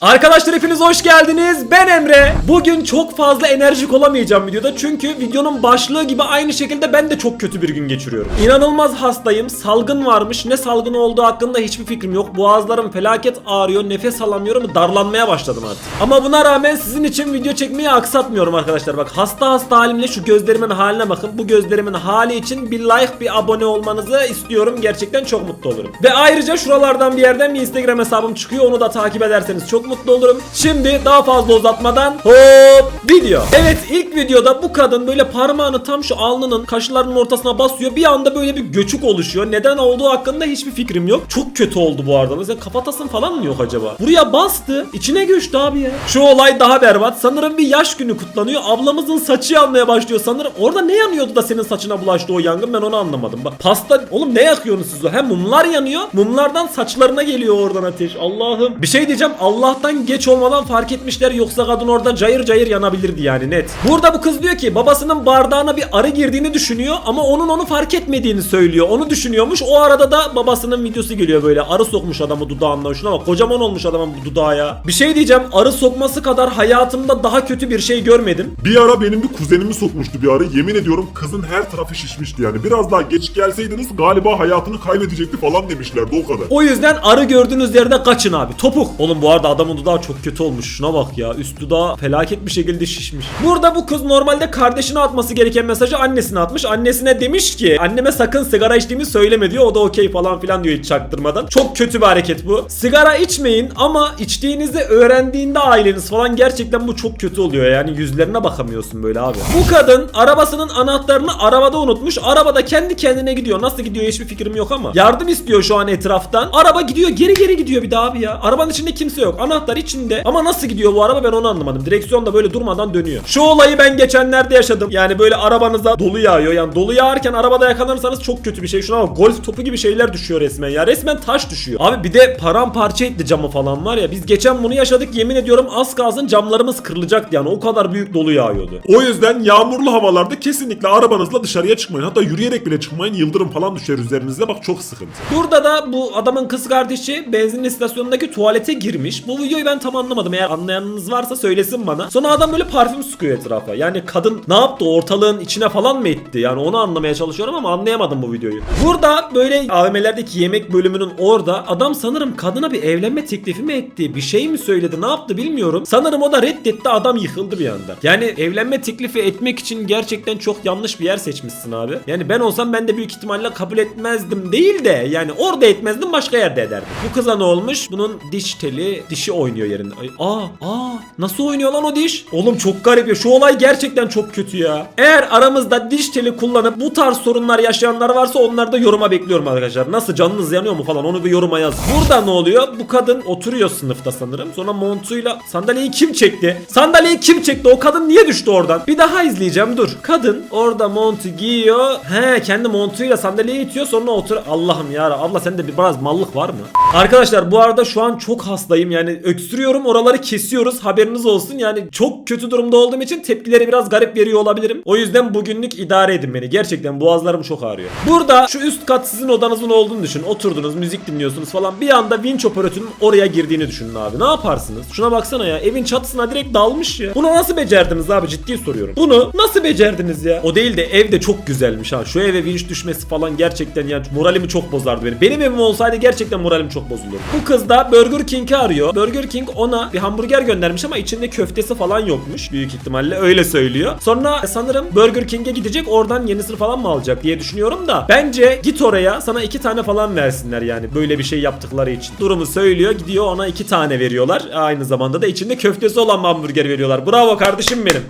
Arkadaşlar hepiniz hoş geldiniz. Ben Emre. Bugün çok fazla enerjik olamayacağım videoda. Çünkü videonun başlığı gibi aynı şekilde ben de çok kötü bir gün geçiriyorum. İnanılmaz hastayım. Salgın varmış. Ne salgın olduğu hakkında hiçbir fikrim yok. Boğazlarım felaket ağrıyor. Nefes alamıyorum. Darlanmaya başladım artık. Ama buna rağmen sizin için video çekmeyi aksatmıyorum arkadaşlar. Bak hasta hasta halimle şu gözlerimin haline bakın. Bu gözlerimin hali için bir like bir abone olmanızı istiyorum. Gerçekten çok mutlu olurum. Ve ayrıca şuralardan bir yerden bir Instagram hesabım çıkıyor. Onu da takip ederseniz çok mutlu olurum. Şimdi daha fazla uzatmadan hop video. Evet ilk videoda bu kadın böyle parmağını tam şu alnının kaşlarının ortasına basıyor. Bir anda böyle bir göçük oluşuyor. Neden olduğu hakkında hiçbir fikrim yok. Çok kötü oldu bu arada. Mesela kafatasın falan mı yok acaba? Buraya bastı. içine göçtü abi ya. Şu olay daha berbat. Sanırım bir yaş günü kutlanıyor. Ablamızın saçı yanmaya başlıyor sanırım. Orada ne yanıyordu da senin saçına bulaştı o yangın ben onu anlamadım. Bak pasta oğlum ne yakıyorsunuz siz o? Hem mumlar yanıyor. Mumlardan saçlarına geliyor oradan ateş. Allah'ım. Bir şey diyeceğim. Allah'tan geç olmadan fark etmişler yoksa kadın orada cayır cayır yanabilirdi yani net. Burada bu kız diyor ki babasının bardağına bir arı girdiğini düşünüyor ama onun onu fark etmediğini söylüyor. Onu düşünüyormuş. O arada da babasının videosu geliyor böyle. Arı sokmuş adamı dudağından. Şuna bak kocaman olmuş adamın bu dudağı ya. Bir şey diyeceğim. Arı sokması kadar hayatımda daha kötü bir şey görmedim. Bir ara benim bir kuzenimi sokmuştu bir ara. Yemin ediyorum kızın her tarafı şişmişti yani. Biraz daha geç gelseydiniz galiba hayatını kaybedecekti falan demişlerdi o kadar. O yüzden arı gördüğünüz yerde kaçın abi. Topuk. Oğlum bu arada adamın dudağı çok kötü olmuş. Şuna bak ya. Üst dudağı felaket bir şekilde şişmiş. Burada bu kız normalde kardeşine atması gereken mesajı annesine atmış. Annesine demiş ki anneme sakın sigara içtiğimi söyleme diyor. O da okey falan filan diyor hiç çaktırmadan. Çok kötü bir hareket bu. Sigara içmeyin ama içtiğinizi öğrendiğinde aileniz falan gerçekten bu çok kötü oluyor. Yani yüzlerine bakamıyorsun böyle abi. Bu kadın arabasının anahtarını arabada unutmuş. Arabada kendi kendine gidiyor. Nasıl gidiyor hiçbir fikrim yok ama. Yardım istiyor şu an etraftan. Araba gidiyor geri geri gidiyor bir daha abi ya. Arabanın içinde kimse yok. Anahtar içinde. Ama nasıl gidiyor bu araba ben onu anlamadım. Direksiyon da böyle durmadan dönüyor. Şu olayı ben geçenlerde yaşadım. Yani böyle arabanıza dolu yağıyor. Yani dolu yağarken arabada yakalanırsanız çok kötü bir şey. Şuna bak golf topu gibi şeyler düşüyor resmen ya. Resmen taş düşüyor. Abi bir de paramparça etti camı falan var ya. Biz geçen bunu yaşadık. Yemin ediyorum az kalsın camlarımız kırılacaktı yani. O kadar büyük dolu yağıyordu. O yüzden yağmurlu havalarda kesinlikle arabanızla dışarıya çıkmayın. Hatta yürüyerek bile çıkmayın. Yıldırım falan düşer üzerinize. Bak çok sıkıntı. Burada da bu adamın kız kardeşi benzin istasyonundaki tuvalete girmiş. Bu videoyu ben tam anlamadım. Eğer anlayanınız varsa söylesin bana. Sonra adam böyle parfüm sıkıyor etrafa. Yani kadın ne yaptı? Ortalığın içine falan mı etti? Yani onu anlamaya çalışıyorum ama anlayamadım bu videoyu. Burada böyle AVM'lerdeki yemek bölümünün orada adam sanırım kadına bir evlenme teklifi mi etti? Bir şey mi söyledi? Ne yaptı bilmiyorum. Sanırım o da reddetti. Adam yıkıldı bir anda. Yani evlenme teklifi etmek için gerçekten çok yanlış bir yer seçmişsin abi. Yani ben olsam ben de büyük ihtimalle kabul etmezdim değil de yani orada etmezdim başka yerde ederdim. Bu kıza ne olmuş? Bunun diş teli dişi oynuyor yerinde. Aa aa nasıl oynuyor lan o diş? Oğlum çok garip ya. Şu olay gerçekten çok kötü ya. Eğer aramızda diş teli kullanıp bu tarz sorunlar yaşayanlar varsa onları da yoruma bekliyorum arkadaşlar. Nasıl canınız yanıyor mu falan onu bir yoruma yaz. Burada ne oluyor? Bu kadın oturuyor sınıfta sanırım. Sonra montuyla sandalyeyi kim çekti? Sandalyeyi kim çekti? O kadın niye düştü oradan? Bir daha izleyeceğim dur. Kadın orada montu giyiyor. He kendi montuyla sandalyeyi itiyor sonra otur. Allah'ım ya abla sende bir biraz mallık var mı? Arkadaşlar bu arada şu an çok hastayım. Yani öksürüyorum oraları kesiyoruz. Haberiniz olsun. Yani çok kötü durumda olduğum için tepkileri biraz garip veriyor olabilirim. O yüzden bugünlük idare edin beni. Gerçekten boğazlarım çok ağrıyor. Burada şu üst kat sizin odanızın olduğunu düşün. Oturdunuz müzik dinliyorsunuz falan. Bir anda vinç operatörünün oraya girdiğini düşünün abi. Ne yaparsınız? Şuna baksana ya. Evin çatısına direkt dalmış ya. Bunu nasıl becerdiniz abi? Ciddi soruyorum. Bunu nasıl becerdiniz ya? O değil de ev de çok güzelmiş ha. Şu eve vinç düşmesi falan gerçekten yani moralimi çok bozardı benim. Benim evim olsaydı gerçekten moralim çok bozulurdu. Bu kız da Burger King'i arıyor. Burger King ona bir hamburger göndermiş ama içinde köftesi falan yokmuş. Büyük ihtimalle öyle söylüyor. Sonra sanırım Burger King'e gidecek oradan yenisini falan mı alacak diye düşünüyorum da. Bence git oraya sana iki tane falan versinler yani böyle bir şey yaptıkları için. Durumu söylüyor gidiyor ona iki tane veriyorlar. Aynı zamanda da içinde köftesi olan hamburger veriyorlar. Bravo kardeşim benim.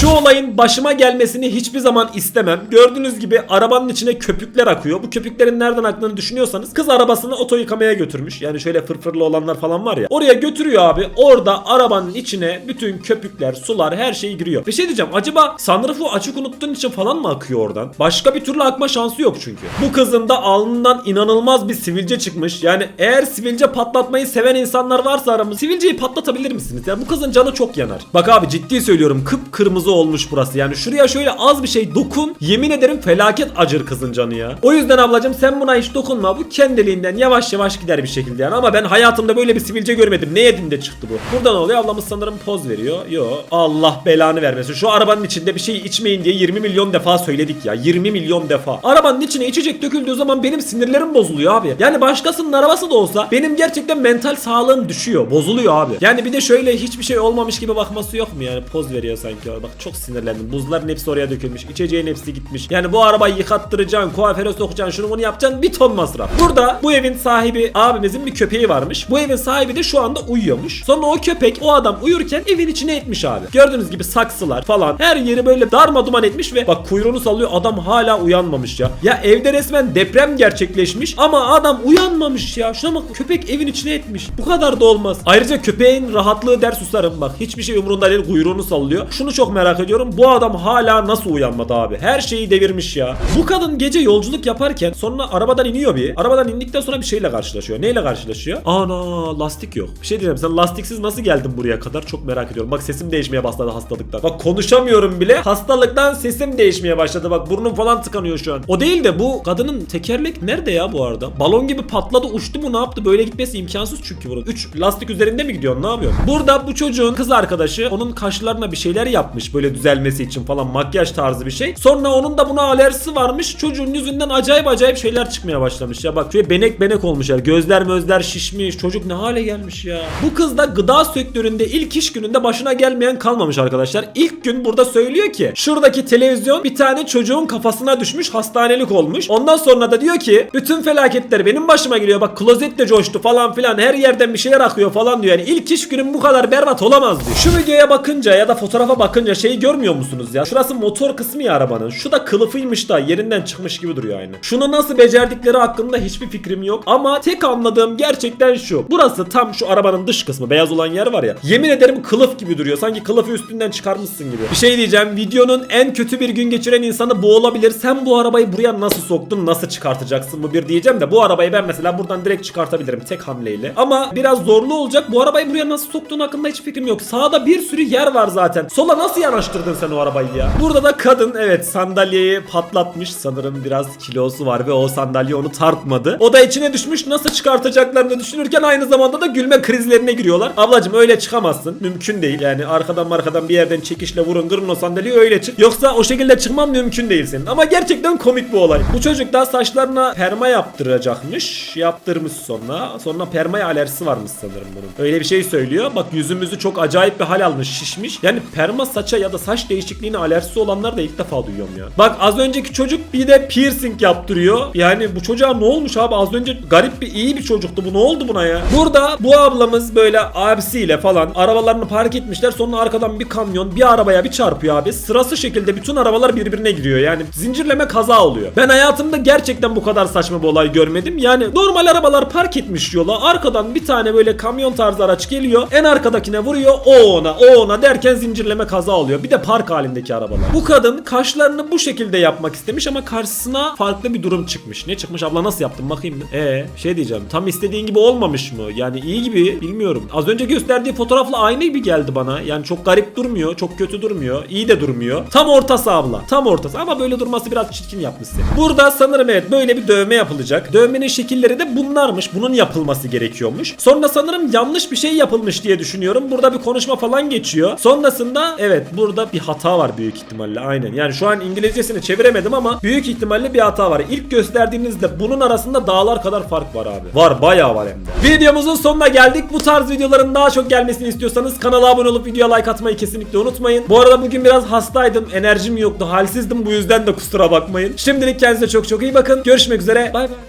Şu olayın başıma gelmesini hiçbir zaman istemem. Gördüğünüz gibi arabanın içine köpükler akıyor. Bu köpüklerin nereden aktığını düşünüyorsanız kız arabasını oto yıkamaya götürmüş. Yani şöyle fırfırlı olanlar falan var ya. Oraya götürüyor abi. Orada arabanın içine bütün köpükler, sular her şey giriyor. Bir şey diyeceğim. Acaba sunroof'u açık unuttuğun için falan mı akıyor oradan? Başka bir türlü akma şansı yok çünkü. Bu kızın da alnından inanılmaz bir sivilce çıkmış. Yani eğer sivilce patlatmayı seven insanlar varsa aramızda sivilceyi patlatabilir misiniz? Yani bu kızın canı çok yanar. Bak abi ciddi söylüyorum kıpkırmızı kırmızı olmuş burası. Yani şuraya şöyle az bir şey dokun. Yemin ederim felaket acır kızın canı ya. O yüzden ablacım sen buna hiç dokunma. Bu kendiliğinden yavaş yavaş gider bir şekilde yani. Ama ben hayatımda böyle bir sivilce görmedim. Ne yedin de çıktı bu. Burada ne oluyor? Ablamız sanırım poz veriyor. Yo. Allah belanı vermesin. Şu arabanın içinde bir şey içmeyin diye 20 milyon defa söyledik ya. 20 milyon defa. Arabanın içine içecek döküldüğü zaman benim sinirlerim bozuluyor abi. Yani başkasının arabası da olsa benim gerçekten mental sağlığım düşüyor. Bozuluyor abi. Yani bir de şöyle hiçbir şey olmamış gibi bakması yok mu yani? Poz veriyor sanki. Bak çok sinirlendim. Buzların hepsi oraya dökülmüş. İçeceğin hepsi gitmiş. Yani bu arabayı yıkattıracaksın, kuaföre sokacaksın, şunu bunu yapacaksın. Bir ton masraf. Burada bu evin sahibi abimizin bir köpeği varmış. Bu evin sahibi de şu anda uyuyormuş. Sonra o köpek o adam uyurken evin içine etmiş abi. Gördüğünüz gibi saksılar falan her yeri böyle darma duman etmiş ve bak kuyruğunu sallıyor adam hala uyanmamış ya. Ya evde resmen deprem gerçekleşmiş ama adam uyanmamış ya. Şuna bak köpek evin içine etmiş. Bu kadar da olmaz. Ayrıca köpeğin rahatlığı der susarım bak. Hiçbir şey umurunda değil kuyruğunu sallıyor. Şunu çok merak ediyorum. Bu adam hala nasıl uyanmadı abi? Her şeyi devirmiş ya. Bu kadın gece yolculuk yaparken sonra arabadan iniyor bir. Arabadan indikten sonra bir şeyle karşılaşıyor. Neyle karşılaşıyor? Ana lastik yok. Bir şey diyeceğim sen lastiksiz nasıl geldin buraya kadar çok merak ediyorum. Bak sesim değişmeye başladı hastalıktan. Bak konuşamıyorum bile. Hastalıktan sesim değişmeye başladı. Bak burnum falan tıkanıyor şu an. O değil de bu kadının tekerlek nerede ya bu arada? Balon gibi patladı uçtu mu ne yaptı? Böyle gitmesi imkansız çünkü bunun. 3 lastik üzerinde mi gidiyor ne yapıyor? Burada bu çocuğun kız arkadaşı onun kaşlarına bir şeyler yapmış böyle düzelmesi için falan makyaj tarzı bir şey. Sonra onun da buna alerjisi varmış. Çocuğun yüzünden acayip acayip şeyler çıkmaya başlamış ya. Bak şöyle benek benek olmuş ya. Gözler mözler şişmiş. Çocuk ne hale gelmiş ya. Bu kız da gıda sektöründe ilk iş gününde başına gelmeyen kalmamış arkadaşlar. İlk gün burada söylüyor ki şuradaki televizyon bir tane çocuğun kafasına düşmüş hastanelik olmuş. Ondan sonra da diyor ki bütün felaketler benim başıma geliyor. Bak klozet de coştu falan filan. Her yerden bir şeyler akıyor falan diyor. Yani ilk iş günüm bu kadar berbat olamaz diyor. Şu videoya bakınca ya da fotoğrafa bakınca şeyi görmüyor musunuz ya? Şurası motor kısmı ya arabanın. Şu da kılıfıymış da yerinden çıkmış gibi duruyor aynı. Şunu nasıl becerdikleri hakkında hiçbir fikrim yok. Ama tek anladığım gerçekten şu. Burası tam şu arabanın dış kısmı. Beyaz olan yer var ya. Yemin ederim kılıf gibi duruyor. Sanki kılıfı üstünden çıkarmışsın gibi. Bir şey diyeceğim. Videonun en kötü bir gün geçiren insanı bu olabilir. Sen bu arabayı buraya nasıl soktun? Nasıl çıkartacaksın bu bir diyeceğim de bu arabayı ben mesela buradan direkt çıkartabilirim tek hamleyle. Ama biraz zorlu olacak. Bu arabayı buraya nasıl soktuğun hakkında hiç fikrim yok. Sağda bir sürü yer var zaten. Sola nasıl yanaştırdın sen o arabayı ya? Burada da kadın evet sandalyeyi patlatmış. Sanırım biraz kilosu var ve o sandalye onu tartmadı. O da içine düşmüş. Nasıl çıkartacaklarını düşünürken aynı zamanda da gülme krizlerine giriyorlar. Ablacım öyle çıkamazsın. Mümkün değil. Yani arkadan markadan bir yerden çekişle vurun kırın o sandalyeyi öyle çık. Yoksa o şekilde çıkman mümkün değil senin. Ama gerçekten komik bu olay. Bu çocuk da saçlarına perma yaptıracakmış. Yaptırmış sonra. Sonra permaya alerjisi varmış sanırım bunun. Öyle bir şey söylüyor. Bak yüzümüzü çok acayip bir hal almış şişmiş. Yani perma saça ya da saç değişikliğine alerjisi olanlar da ilk defa duyuyorum ya. Bak az önceki çocuk bir de piercing yaptırıyor. Yani bu çocuğa ne olmuş abi? Az önce garip bir iyi bir çocuktu. Bu ne oldu buna ya? Burada bu ablamız böyle abisiyle falan arabalarını park etmişler. Sonra arkadan bir kamyon bir arabaya bir çarpıyor abi. Sırası şekilde bütün arabalar birbirine giriyor. Yani zincirleme kaza oluyor. Ben hayatımda gerçekten bu kadar saçma bir olay görmedim. Yani normal arabalar park etmiş yola. Arkadan bir tane böyle kamyon tarzı araç geliyor. En arkadakine vuruyor. O ona o ona derken zincirleme kaza oluyor. Bir de park halindeki arabalar. Bu kadın kaşlarını bu şekilde yapmak istemiş ama karşısına farklı bir durum çıkmış. Ne çıkmış abla nasıl yaptın bakayım. E şey diyeceğim. Tam istediğin gibi olmamış mı? Yani iyi gibi bilmiyorum. Az önce gösterdiği fotoğrafla aynı gibi geldi bana. Yani çok garip durmuyor. Çok kötü durmuyor. iyi de durmuyor. Tam ortası abla. Tam ortası. Ama böyle durması biraz çirkin yapmış seni. Burada sanırım evet böyle bir dövme yapılacak. Dövmenin şekilleri de bunlarmış. Bunun yapılması gerekiyormuş. Sonra sanırım yanlış bir şey yapılmış diye düşünüyorum. Burada bir konuşma falan geçiyor. Sonrasında evet burada bir hata var büyük ihtimalle. Aynen. Yani şu an İngilizcesini çeviremedim ama büyük ihtimalle bir hata var. İlk gösterdiğinizde bunun arasında dağlar kadar fark var abi. Var bayağı var hem de. Videomuzun sonuna geldik. Bu tarz videoların daha çok gelmesini istiyorsanız kanala abone olup videoya like atmayı kesinlikle unutmayın. Bu arada bugün biraz hastaydım. Enerjim yoktu. Halsizdim. Bu yüzden de kusura bakmayın. Şimdilik kendinize çok çok iyi bakın. Görüşmek üzere. Bay bay.